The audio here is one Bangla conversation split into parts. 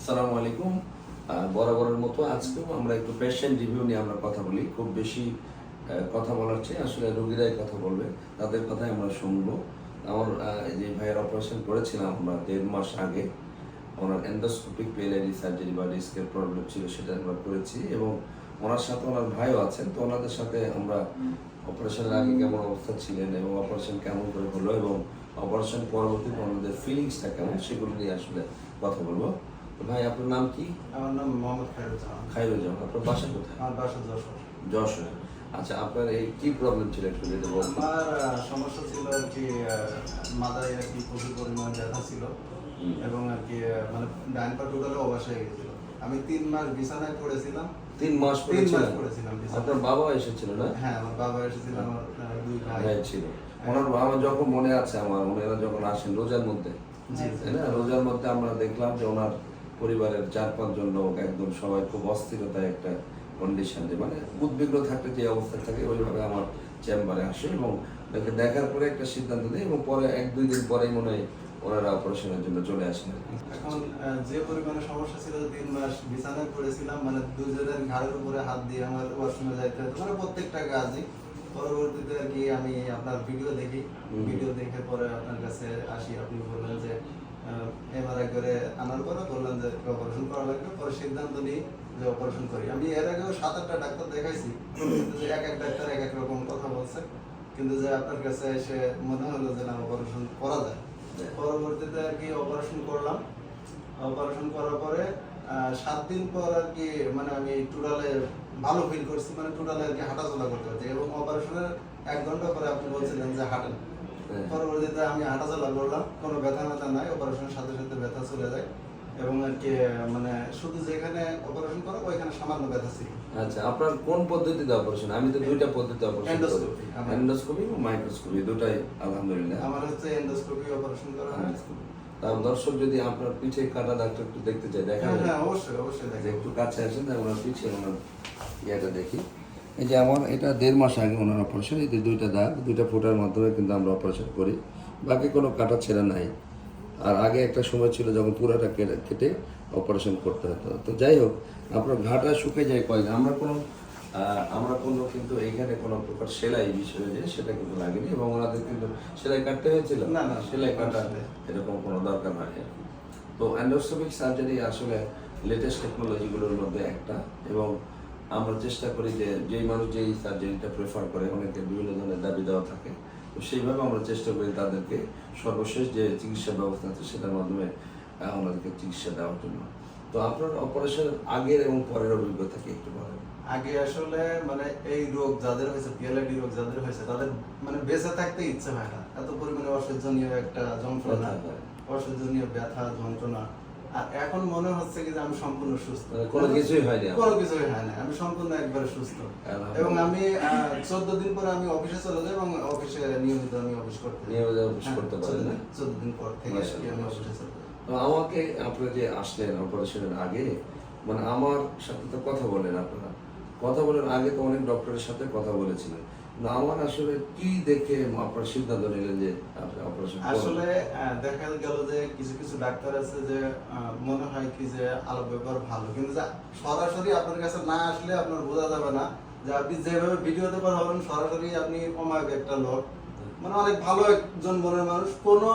আসসালামু আলাইকুম। বরাবরের মতো আজকেও আমরা একটু পেশেন্ট রিভিউ নিয়ে আমরা কথা বলি। খুব বেশি কথা বলার চেয়ে আসলে রোগীরাই কথা বলবে, তাদের কথাই আমরা শুনব। আমার যে ভাইয়ের অপারেশন করেছিলাম আমরা দেড় মাস আগে, ওনার এন্ডোস্কোপিক পেলারি সার্জারি বা ডিস্কের প্রবলেম ছিল সেটা আমরা করেছি এবং ওনার সাথে ওনার ভাইও আছেন, তো ওনাদের সাথে আমরা অপারেশনের আগে কেমন অবস্থা ছিলেন এবং অপারেশন কেমন করে হলো এবং অপারেশন পরবর্তীতে ওনাদের ফিলিংসটা কেমন সেগুলো নিয়ে আসলে কথা বলব। ভাই আপনার নাম কি? আমার নাম মোহাম্মদ খায়রুজ্জামান খাইরুজ্জামান আপনার বাসা কোথায়? আমার বাসা যশোর। যশোরে। আচ্ছা আপনার এই কি প্রবলেম ছিল একটু যদি বলতেন? আমার সমস্যা ছিল আর কি মাথায় আর কি প্রচুর পরিমাণ ব্যথা ছিল এবং আর কি মানে ডাইন পা টোটালে অবাস হয়ে গেছিল। আমি তিন মাস বিছানায় পড়েছিলাম। তিন মাস তিন মাস পড়েছিলাম আপনার বাবা এসেছিল না? হ্যাঁ আমার বাবা এসেছিল আমার দুই ভাই। ভাই ছিল। ওনার বাবা যখন মনে আছে আমার ওনারা যখন আসেন রোজার মধ্যে জি। তাই না? রোজার মধ্যে আমরা দেখলাম যে ওনার পরিবারের চার পাঁচজন লোক একদম সবাই খুব অস্থিরতায় একটা কন্ডিশন যে মানে উদ্বিগ্ন থাকলে যে অবস্থা থাকে, ওইভাবে আমার চেম্বারে আসে এবং তাকে দেখার পরে একটা সিদ্ধান্ত নেই এবং পরে এক, দুই দিন পরেই মনে হয় ওনারা অপারেশনের জন্য চলে আসেন। এখন যে পরিমাণে সমস্যা ছিল, তিন মাস বিছানায় পড়েছিলাম মানে দুজনের ঘাড়ের উপরে হাত দিয়ে আমার ওয়াশরুমে যাইতে হতো মানে প্রত্যেকটা কাজই। পরবর্তীতে আর কি আমি আপনার ভিডিও দেখি। ভিডিও দেখে পরে আপনার কাছে আসি। আপনি বললেন যে এমআরআই করে আনার পরে বললেন যে অপারেশন করা লাগবে। পরে সিদ্ধান্ত নিই যে অপারেশন করি। আমি এর আগেও সাত আটটা ডাক্তার দেখাইছি। কিন্তু এক এক ডাক্তার এক এক রকম কথা বলছে। কিন্তু যে আপনার কাছে এসে মনে হলো যে না অপারেশন করা যায়। পরবর্তীতে আর কি অপারেশন করলাম। অপারেশন করার পরে সাত দিন পর আর কি মানে আমি টোটালে ভালো ফিল করছি মানে টোটালে আর কি হাঁটাচলা করতে পারছি। এবং অপারেশনের এক ঘণ্টা পরে আপনি বলছিলেন যে হাঁটেন। হ্যাঁ। পরবর্তীতে আমি হাঁটাচলা করলাম কোনো ব্যথা ব্যথা নাই অপারেশনের সাথে সাথে ব্যথা চলে যায়। এবং আর কি মানে শুধু যেখানে অপারেশন করা ওইখানে সামান্য ব্যথা ছিল। আচ্ছা আপনার কোন পদ্ধতিতে অপারেশন আমি তো দুইটা পদ্ধতিতে অপারেশন আমার- এন্ডোস্কোপি এবং মাইক্রোস্কোপি দুটাই আলহামদুলিল্লাহ। আমার হচ্ছে এন্ডোস্কোপি অপারেশন করা হয়। দর্শক যদি আপনার পিঠে কাটা ডাক্তার একটু দেখতে চায় দেখা হ্যাঁ হ্যাঁ অবশ্যই অবশ্যই একটু কাছে আসেন ওনার পিছিয়ে ওনার ইয়েটা দেখি। এই যে আমার এটা দেড় মাস আগে ওনার অপারেশন এই যে দুইটা দাগ দুইটা ফোটার মাধ্যমে কিন্তু আমরা অপারেশন করি। বাকি কোনো কাটা ছেঁড়া নাই। আর আগে একটা সময় ছিল যখন পুরাটা কেটে কেটে অপারেশন করতে হতো। তো যাই হোক আপনার ঘাটা শুকে যায় কয়েক আমরা কোনো আমরা কোনো কিন্তু এইখানে কোনো প্রকার সেলাই বিষয়ে যে সেটা কিন্তু লাগেনি এবং ওনাদের কিন্তু সেলাই কাটতে হয়েছিল? না, না, সেলাই কাটা। এরকম কোনো দরকার হয় তো অ্যান্ডোস্কোপিক সার্জারি আসলে লেটেস্ট টেকনোলজিগুলোর মধ্যে একটা এবং আমরা চেষ্টা করি যে যেই মানুষ যেই সার্জারিটা প্রেফার করে অনেকের বিভিন্ন ধরনের দাবি দেওয়া থাকে। তো সেইভাবে আমরা চেষ্টা করি তাদেরকে সর্বশেষ যে চিকিৎসা ব্যবস্থা আছে সেটার মাধ্যমে ওনাদেরকে চিকিৎসা দেওয়ার জন্য। তো আপনার অপারেশনের আগের এবং পরের অভিজ্ঞতা কি একটু বলেন? আগে আসলে মানে এই রোগ যাদের হয়েছে পিএলআইডি রোগ যাদের হয়েছে তাদের মানে বেঁচে থাকতে ইচ্ছে হয় না। এত পরিমাণে অসহ্যনীয় একটা যন্ত্রণা অসহ্যনীয় ব্যথা যন্ত্রণা। আর এখন মনে হচ্ছে কি যে আমি সম্পূর্ণ সুস্থ। মানে কোনো কিছুই হয়নি আমার। কোনো কিছুই হয় না। আমি সম্পূর্ণ একবারে সুস্থ। এবং আমি চোদ্দ দিন পরে আমি অফিসে চলে যাই এবং অফিসে নিয়মিত আমি অফিস করতে নিয়মিত অফিস হ্যাঁ, করতে পারেন, 14 না? 14 দিন পর থেকে আমি অফিসে চলে। তো আমাকে আপনারা যে আসলেন অপারেশনের আগে মানে আমার সাথে তো কথা বলেন আপনারা। কথা বলেন আগে তো অনেক ডক্টরের সাথে কথা বলেছিলেন। আমার আসলে কি দেখে আপনার সিদ্ধান্ত নিলেন যে আসলে দেখা গেল যে কিছু কিছু ডাক্তার আছে যে মনে হয় কি যে আলো ভালো। কিন্তু সরাসরি আপনার কাছে না আসলে আপনার বোঝা যাবে না। যে, আপনি যেভাবে ভিডিওতে সরাসরি আপনি অমায়ক একটা লোক। মানে অনেক ভালো একজন মনের মানুষ। কোনো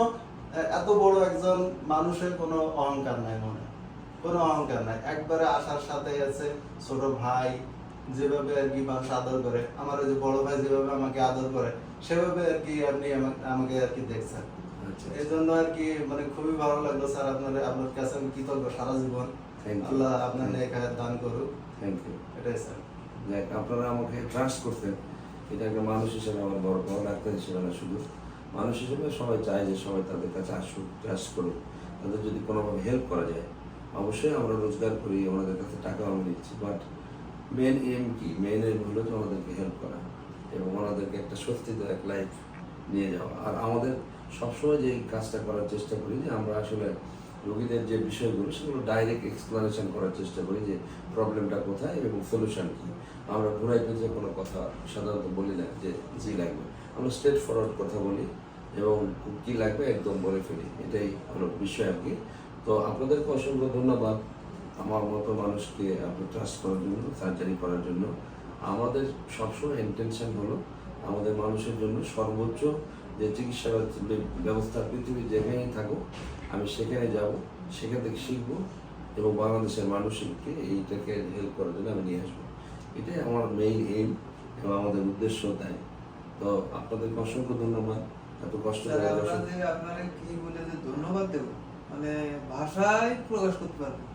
এত বড় একজন মানুষের কোনো অহংকার নাই মনে কোনো অহংকার নাই। একবারে আসার সাথে আছে ছোট ভাই যেভাবে আর কি মানুষ আদর করে আমার যে বড় ভাই যেভাবে আমাকে আদর করে সেভাবে আর কি আপনি আমাকে আর কি দেখছেন। আচ্ছা এই জন্য আর কি মানে খুবই ভালো লাগল স্যার আপনার আপনার কাছে আমি কৃতজ্ঞ সারা জীবন। আল্লাহ আপনার দান করুক। থ্যাংক ইউ এটাই স্যার। আপনারা আমাকে ট্রাস্ট করতেন এটা একটা মানুষ হিসেবে আমার বড় বড় ডাক্তার হিসেবে না শুধু মানুষ হিসেবে সবাই চায় যে সবাই তাদের কাছে আসুক ট্রাস্ট করুক। তাদের যদি কোনোভাবে হেল্প করা যায় অবশ্যই আমরা রোজগার করি ওনাদের কাছে টাকা আমি নিচ্ছি বাট মেন এম কি? মেন এম হলো যে ওনাদেরকে হেল্প করা এবং ওনাদেরকে একটা স্বস্তিদায়ক লাইফ নিয়ে যাওয়া। আর আমাদের সবসময় যে কাজটা করার চেষ্টা করি যে আমরা আসলে রোগীদের যে বিষয়গুলো, সেগুলো ডাইরেক্ট এক্সপ্লানেশন করার চেষ্টা করি যে প্রবলেমটা কোথায় এবং সলিউশন কী। আমরা ঘুরাই পেঁচে কোনো কথা সাধারণত বলি না যে জি লাগবে। আমরা স্ট্রেট ফরওয়ার্ড কথা বলি এবং কী লাগবে একদম বলে ফেলি। এটাই হলো বিষয় আর কি। তো আপনাদেরকে অসংখ্য ধন্যবাদ। আমার মতো মানুষকে আপনি ট্রাস্ট করার জন্য সার্জারি করার জন্য আমাদের সবসময় ইন্টেনশন হলো আমাদের মানুষের জন্য সর্বোচ্চ যে চিকিৎসা ব্যবস্থা পৃথিবীর যেখানেই থাকুক আমি সেখানে যাব সেখান থেকে শিখব এবং বাংলাদেশের মানুষকে এইটাকে হেল্প করার জন্য আমি নিয়ে আসব। এটাই আমার মেইন এইম এবং আমাদের উদ্দেশ্য তাই। তো আপনাদেরকে অসংখ্য ধন্যবাদ। এত কষ্ট আপনারা কি বলে যে ধন্যবাদ দেব? মানে ভাষায় প্রকাশ করতে পারব। না।